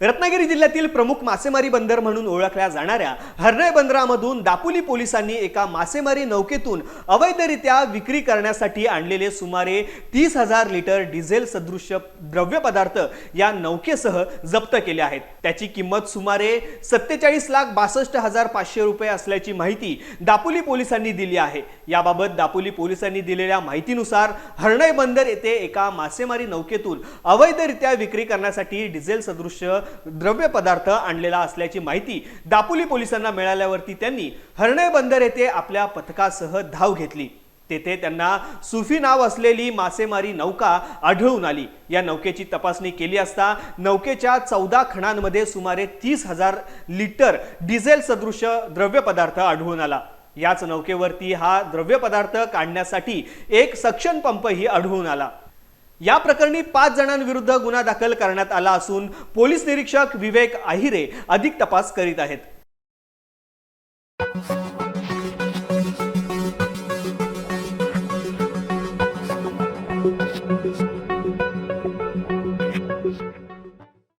रत्नागिरी जिल्ह्यातील प्रमुख मासेमारी बंदर म्हणून ओळखल्या जाणाऱ्या हर्नय बंदरामधून दापोली पोलिसांनी एका मासेमारी नौकेतून अवैधरित्या विक्री करण्यासाठी आणलेले सुमारे तीस हजार लिटर डिझेल सदृश्य द्रव्य पदार्थ या नौकेसह जप्त केले आहेत. त्याची किंमत सुमारे सत्तेचाळीस लाख बासष्ट हजार पाचशे रुपये असल्याची माहिती दापोली पोलिसांनी दिली आहे. याबाबत दापोली पोलिसांनी दिलेल्या माहितीनुसार हर्णय बंदर येथे एका मासेमारी नौकेतून अवैधरित्या विक्री करण्यासाठी डिझेल सदृश्य द्रव्य पदार्थ आणलेला असल्याची माहिती दापोली पोलिसांना मिळाल्यावरती त्यांनी हर्णय बंदर येथे आपल्या पथकासह धाव घेतली. तेथे त्यांना सुफी नाव असलेली मासेमारी नौका आढळून आली. या नौकेची तपासणी केली असता नौकेच्या चौदा खणांमध्ये सुमारे तीस हजार लिटर डिझेल सदृश द्रव्य पदार्थ आढळून आला. याच नौकेवरती हा द्रव्य पदार्थ काढण्यासाठी एक सक्षम पंपही आढळून आला. या प्रकरणी पाच जणांविरुद्ध गुन्हा दाखल करण्यात आला असून पोलीस निरीक्षक विवेक आहिरे अधिक तपास करीत आहेत.